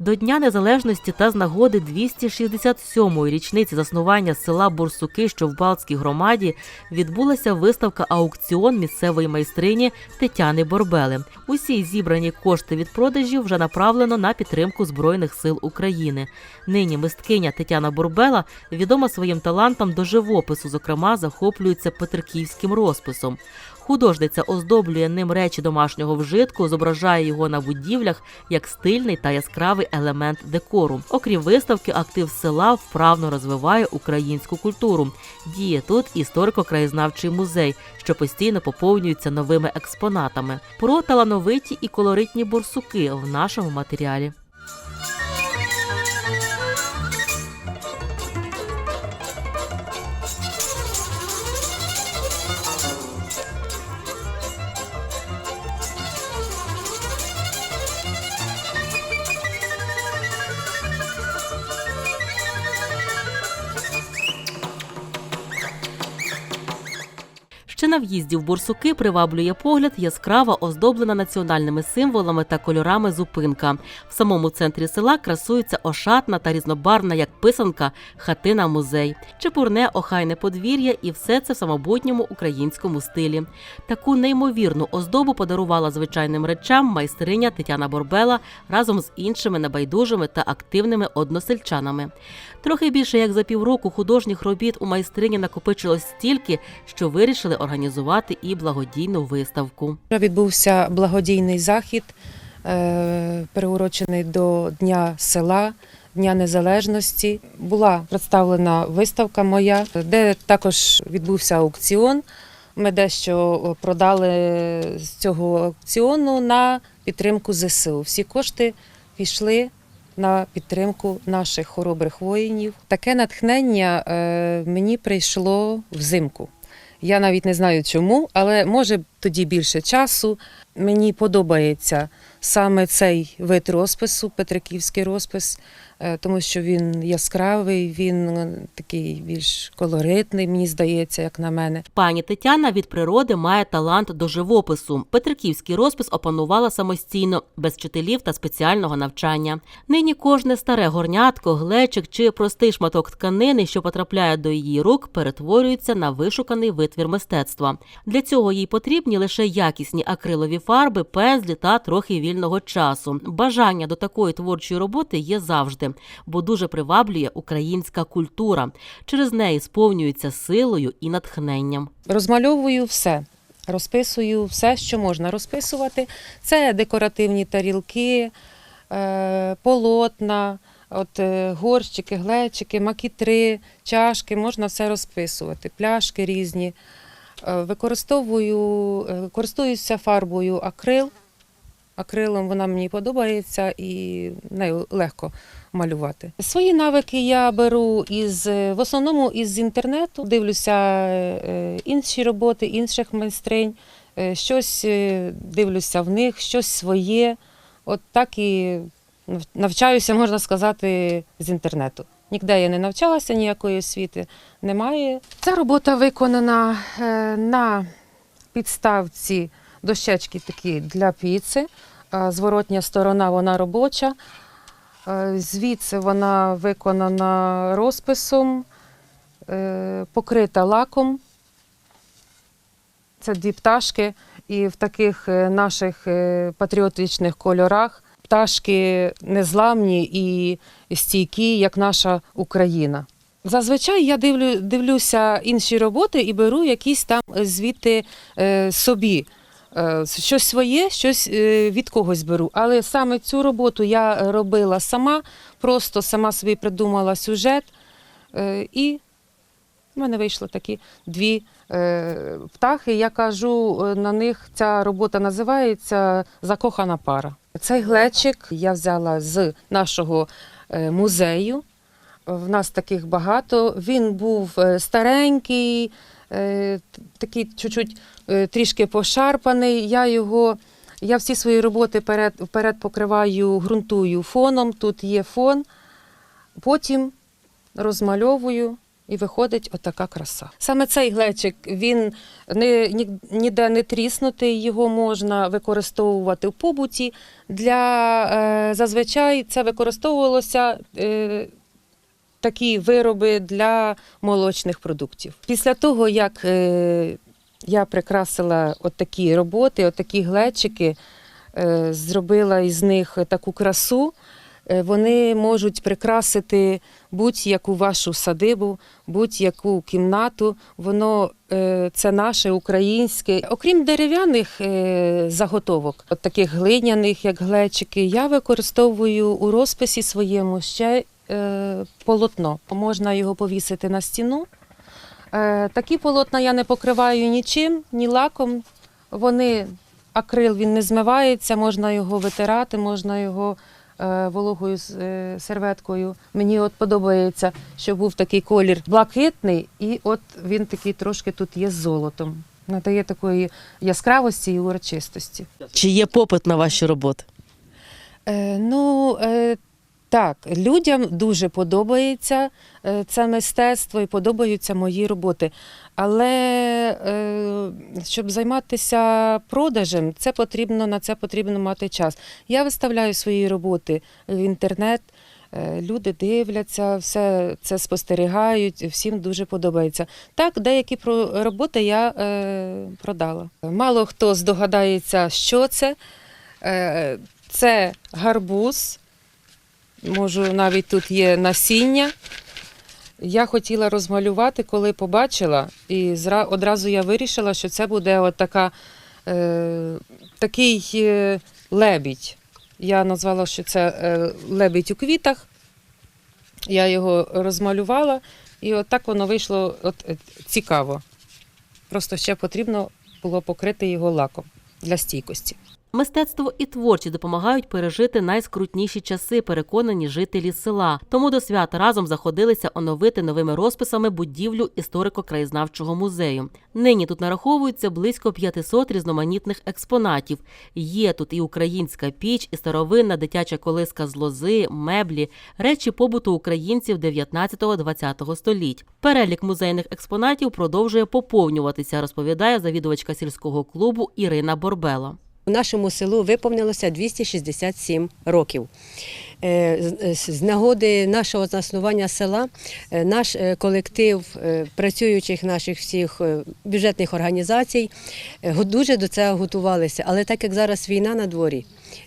До Дня Незалежності та з нагоди 267-ї річниці заснування села Бурсуки, що в Балтській громаді, відбулася виставка аукціон місцевої майстрині Тетяни Борбели. Усі зібрані кошти від продажів вже направлено на підтримку Збройних сил України. Нині мисткиня Тетяна Борбела відома своїм талантом до живопису, зокрема, захоплюється петриківським розписом. Художниця оздоблює ним речі домашнього вжитку, зображає його на будівлях як стильний та яскравий елемент декору. Окрім виставки, актив села вправно розвиває українську культуру. Діє тут історико-краєзнавчий музей, що постійно поповнюється новими експонатами. Про талановиті і колоритні борсуки в нашому матеріалі. На в'їзді в Бурсуки приваблює погляд яскрава оздоблена національними символами та кольорами зупинка. В самому центрі села красується ошатна та різнобарвна, як писанка, хатина музей, чепурне охайне подвір'я, і все це в самобутньому українському стилі. Таку неймовірну оздобу подарувала звичайним речам майстриня Тетяна Борбела разом з іншими небайдужими та активними односельчанами. Трохи більше як за півроку художніх робіт у майстрині накопичилось стільки, що вирішили організувати і благодійну виставку. Відбувся благодійний захід, е, приурочений до Дня села, Дня Незалежності. Була представлена виставка моя, де також відбувся аукціон. Ми дещо продали з цього аукціону на підтримку ЗСУ. Всі кошти пішли на підтримку наших хоробрих воїнів. Таке натхнення е, мені прийшло взимку. Я навіть не знаю чому, але може тоді більше часу. Мені подобається саме цей вид розпису, петриківський розпис, тому що він яскравий, він е, такий більш колоритний, мені здається, як на мене. Пані Тетяна від природи має талант до живопису. Петриківський розпис опанувала самостійно, без вчителів та спеціального навчання. Нині кожне старе горнятко, глечик чи простий шматок тканини, що потрапляє до її рук, перетворюється на вишуканий витвір мистецтва. Для цього їй потрібні лише якісні акрилові фарби, пензлі та трохи вільного часу. Бажання до такої творчої роботи є завжди, бо дуже приваблює українська культура. Через неї сповнюється силою і натхненням. Розмальовую все. Розписую все, що можна розписувати. Це декоративні тарілки, е, полотна, от, е, горщики, глечики, макітри, чашки, можна все розписувати, пляшки різні. Е, Використовую, користуюся фарбою акрил. Акрилом вона мені подобається і нею легко малювати. Свої навики я беру із е, в основному із інтернету. Дивлюся е, інші роботи інших майстринь, е, щось е, дивлюся в них, щось своє. От так і навчаюся, можна сказати, з інтернету. Ніде я не навчалася, ніякої освіти немає. Ця робота виконана е, на підставці дощечки такі для піци. Зворотня сторона вона робоча. Е, Звідси вона виконана розписом, е, покрита лаком. Це дві пташки, і в таких е, наших патріотичних кольорах пташки незламні і стійкі, як наша Україна. Зазвичай я дивлю, дивлюся інші роботи і беру якісь там звідти е, собі. Е, Щось своє, щось е, від когось беру. Але саме цю роботу я робила сама, просто сама собі придумала сюжет. е, І в мене вийшло такі дві птахи. Я кажу, на них ця робота називається Закохана пара. Цей глечик я взяла з нашого музею. В нас таких багато. Він був старенький, такий чуть-чуть е, трішки пошарпаний. Я його, я всі свої роботи перед, вперед покриваю, ґрунтую фоном. Тут є фон. Потім розмальовую І виходить отака краса. Саме цей глечик він не, ні- ніде не тріснутий, його можна використовувати в побуті. Для, е, зазвичай це використовувалося е, такі вироби для молочних продуктів. Після того, як е, я прикрасила от такі роботи, от такі глечики, е, зробила із них таку красу. е, Вони можуть прикрасити будь-яку вашу садибу, будь-яку кімнату. Воно це наше українське. Окрім дерев'яних заготовок, от таких глиняних, як глечики, я використовую у розписі своєму ще полотно. Можна його повісити на стіну. Е, Такі полотна я не покриваю нічим, ні лаком. Вони акрил він не змивається, можна його витирати, можна його е, вологою е, серветкою. Мені от подобається, що був такий колір блакитний, і от він такий трошки тут є з золотом. Надає такої яскравості і урочистості. Чи є попит на ваші роботи? Е, ну, е, так, людям дуже подобається е, це мистецтво і подобаються мої роботи. Але е, щоб займатися продажем, це потрібно, на це потрібно мати час. Я виставляю свої роботи в інтернет. е, Люди дивляться, все це спостерігають, всім дуже подобається. Так, деякі роботи я продала. Мало хто здогадається, що це. Це гарбуз, можу, навіть тут є насіння. Я хотіла розмалювати, коли побачила, і одразу я вирішила, що це буде от така, е, такий е, лебідь. Я назвала, що це е, лебідь у квітах. Я його розмалювала, і от так воно вийшло от, е, цікаво. Просто ще потрібно було покрити його лаком для стійкості. Мистецтво і творчість допомагають пережити найскрутніші часи, переконані жителі села. Тому до свята разом заходилися оновити новими розписами будівлю історико-краєзнавчого музею. Нині тут нараховується близько 500 різноманітних експонатів. Є тут і українська піч, і старовинна дитяча колиска з лози, меблі, речі побуту українців 19-20 століть. Перелік музейних експонатів продовжує поповнюватися, розповідає завідувачка сільського клубу Ірина Борбела. Нашому селу виповнилося 267 років. Е, з- З нагоди нашого заснування села е, наш е, колектив е, працюючих наших всіх е, бюджетних організацій е, дуже до цього готувалися. Але так як зараз війна на дворі,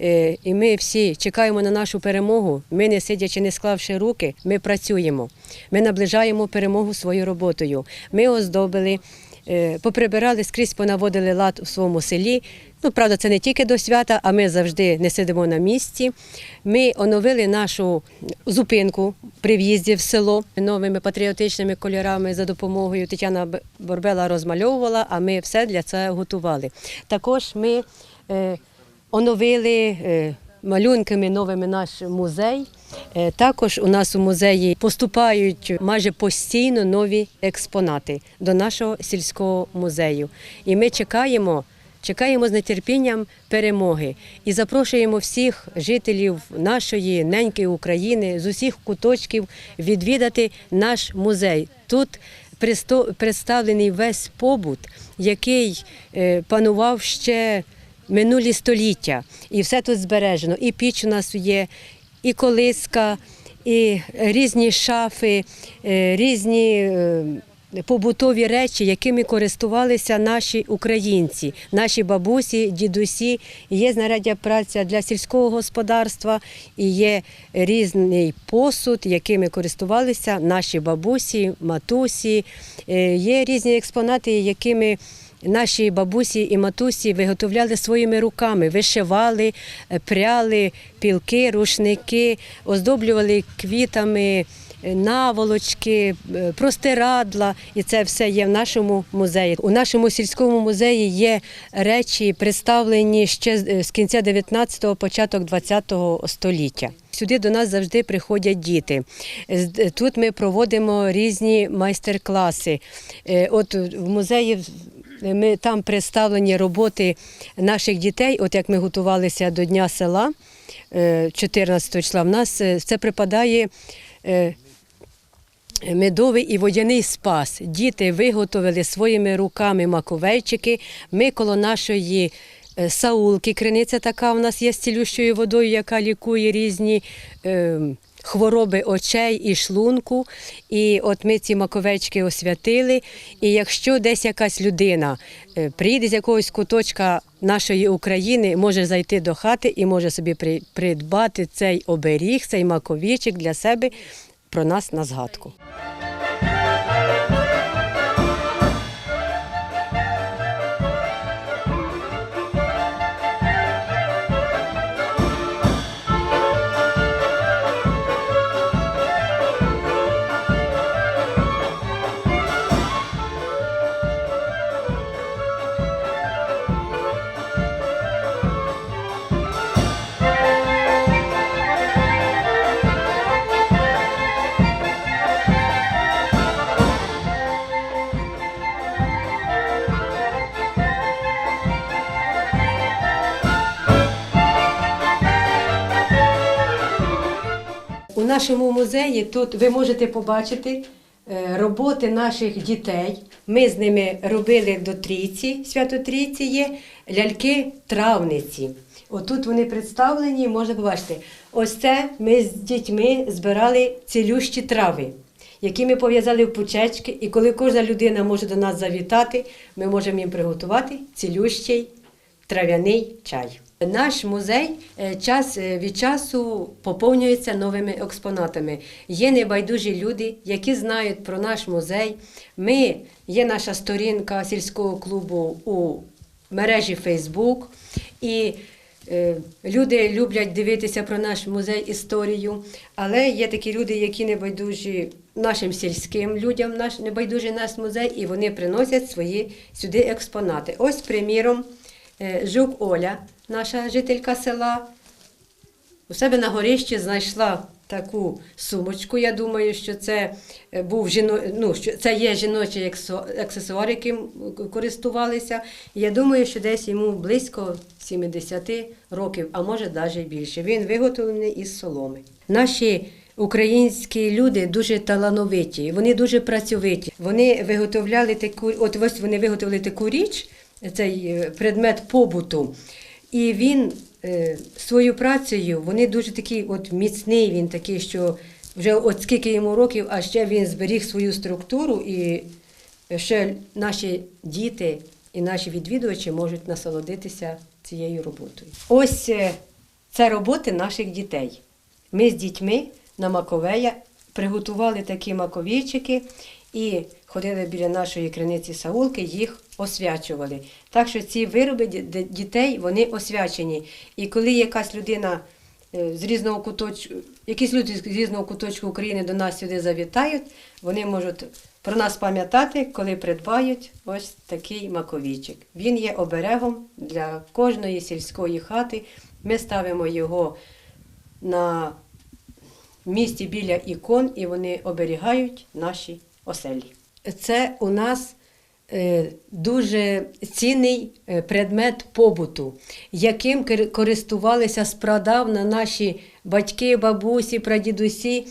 е, і ми всі чекаємо на нашу перемогу, ми не сидячи, не склавши руки, ми працюємо. Ми наближаємо перемогу своєю роботою. Ми оздобили. Е, Поприбирали скрізь, понаводили лад у своєму селі. Ну, правда, це не тільки до свята, а ми завжди не сидимо на місці. Ми оновили нашу зупинку при в'їзді в село новими патріотичними кольорами за допомогою Тетяна Борбела розмальовувала, а ми все для цього готували. Також ми е, оновили е, малюнками новими наш музей. Е, Також у нас у музеї поступають майже постійно нові експонати до нашого сільського музею. І ми чекаємо. Чекаємо з нетерпінням перемоги і запрошуємо всіх жителів нашої неньки України з усіх куточків відвідати наш музей. Тут представлений весь побут, який е, панував ще минулі століття. І все тут збережено. І піч у нас є, і колиска, і різні шафи, е, різні. е, Побутові речі, якими користувалися наші українці, наші бабусі, дідусі. Є знаряддя праця для сільського господарства і є різний посуд, якими користувалися наші бабусі, матусі. Е, Є різні експонати, якими Наші бабусі і матусі виготовляли своїми руками, вишивали, е, пряли пілки, рушники, оздоблювали квітами е, наволочки, е, простирадла, і це все є в нашому музеї. У нашому сільському музеї є речі, представлені ще з- кінця 19-го, початок 20-го століття. Сюди до нас завжди приходять діти. Тут ми проводимо різні майстер-класи. От в музеї ми там представлені роботи наших дітей. От як ми готувалися до Дня села е, 14 числа, в нас е, це припадає. е, Медовий і водяний спас. Діти виготовили своїми руками маковейчики. Ми коло нашої е, саулки, криниця така у нас є з цілющою водою, яка лікує різні е, хвороби очей і шлунку. І от ми ці маковечки освятили. І якщо десь якась людина е, приїде з якогось куточка нашої України, може зайти до хати і може собі при- придбати цей оберіг, цей маковічик для себе про нас на згадку. Нашому музеї тут ви можете побачити е, роботи наших дітей. Ми з ними робили до трійці, свято трійці є ляльки травниці. Отут вони представлені, можна побачити. Ось це ми з дітьми збирали цілющі трави, які ми пов'язали в пучечки. І коли кожна людина може до нас завітати, ми можемо їм приготувати цілющий трав'яний чай. Наш музей е, час е, від часу поповнюється новими експонатами. Є небайдужі люди, які знають про наш музей. Ми є наша сторінка сільського клубу у мережі Фейсбук. І е, люди люблять дивитися про наш музей історію, але є такі люди, які небайдужі нашим сільським людям, наш небайдужий наш музей, і вони приносять свої сюди експонати. Ось, приміром, Жук Оля, наша жителька села, у себе на горищі знайшла таку сумочку. Я думаю, що це е, був жіно... ну, що це є ексо- аксесуар, яким користувалися. Я думаю, що десь йому близько 70 років, а може навіть більше. Він виготовлений із соломи. Наші Українські люди дуже талановиті, вони дуже працьовиті. Вони виготовляли таку, от ось вони виготовили таку річ, цей е, предмет побуту. І він е, свою працею, вони дуже такий от міцний, він такий, що вже от скільки йому років, а ще він зберіг свою структуру, і ще наші діти і наші відвідувачі можуть насолодитися цією роботою. Ось е, це роботи наших дітей. Ми з дітьми на Маковея приготували такі маковійчики і ходили біля нашої криниці Саулки, їх освячували. Так що ці вироби ді- ді- дітей вони освячені. І коли якась людина е, з різного куточку, якісь люди з різного куточку України до нас сюди завітають, вони можуть про нас пам'ятати, коли придбають ось такий маковійчик. Він є оберегом для кожної сільської хати. Ми ставимо його на місці біля ікон, і вони оберігають наші оселі. Це у нас е, дуже цінний е, предмет побуту, яким користувалися спрадавна наші батьки, бабусі, прадідусі.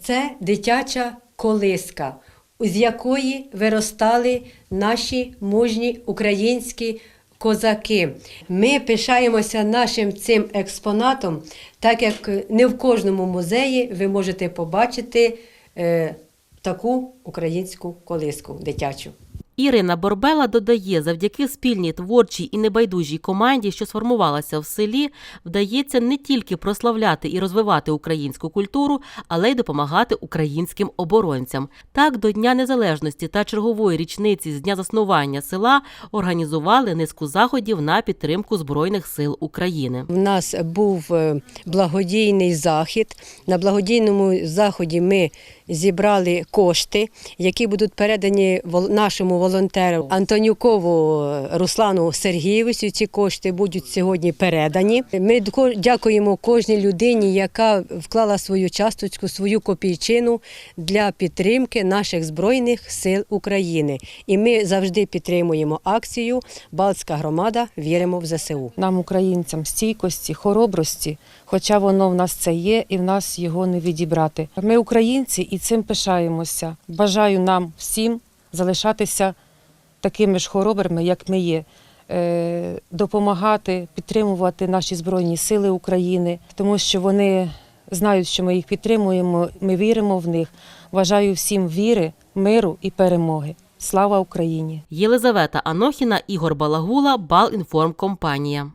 Це дитяча колиска, з якої виростали наші мужні українські козаки. Ми пишаємося нашим цим експонатом, так як не в кожному музеї ви можете побачити е, таку українську колиску дитячу. Ірина Борбела додає, завдяки спільній творчій і небайдужій команді, що сформувалася в селі, вдається не тільки прославляти і розвивати українську культуру, але й допомагати українським оборонцям. Так, до Дня Незалежності та чергової річниці з дня заснування села організували низку заходів на підтримку Збройних сил України. У нас був е, благодійний захід. На благодійному заході ми зібрали кошти, які будуть передані нашому волонтеру Антонюкову Руслану Сергійовичу. Ці кошти будуть сьогодні передані. Ми дякуємо кожній людині, яка вклала свою часточку, свою копійчину для підтримки наших збройних сил України. І ми завжди підтримуємо акцію Балтська громада. Віримо в ЗСУ. Нам, українцям, стійкості, хоробрості, хоча воно в нас це є, і в нас його не відібрати. Ми українці і цим пишаємося. Бажаю нам всім залишатися такими ж хоробрими, як ми є. Е, Допомагати, підтримувати наші Збройні Сили України, тому що вони знають, що ми їх підтримуємо, ми віримо в них. Бажаю всім віри, миру і перемоги. Слава Україні! Єлизавета Анохіна, Ігор Балагула, Балінформкомпанія.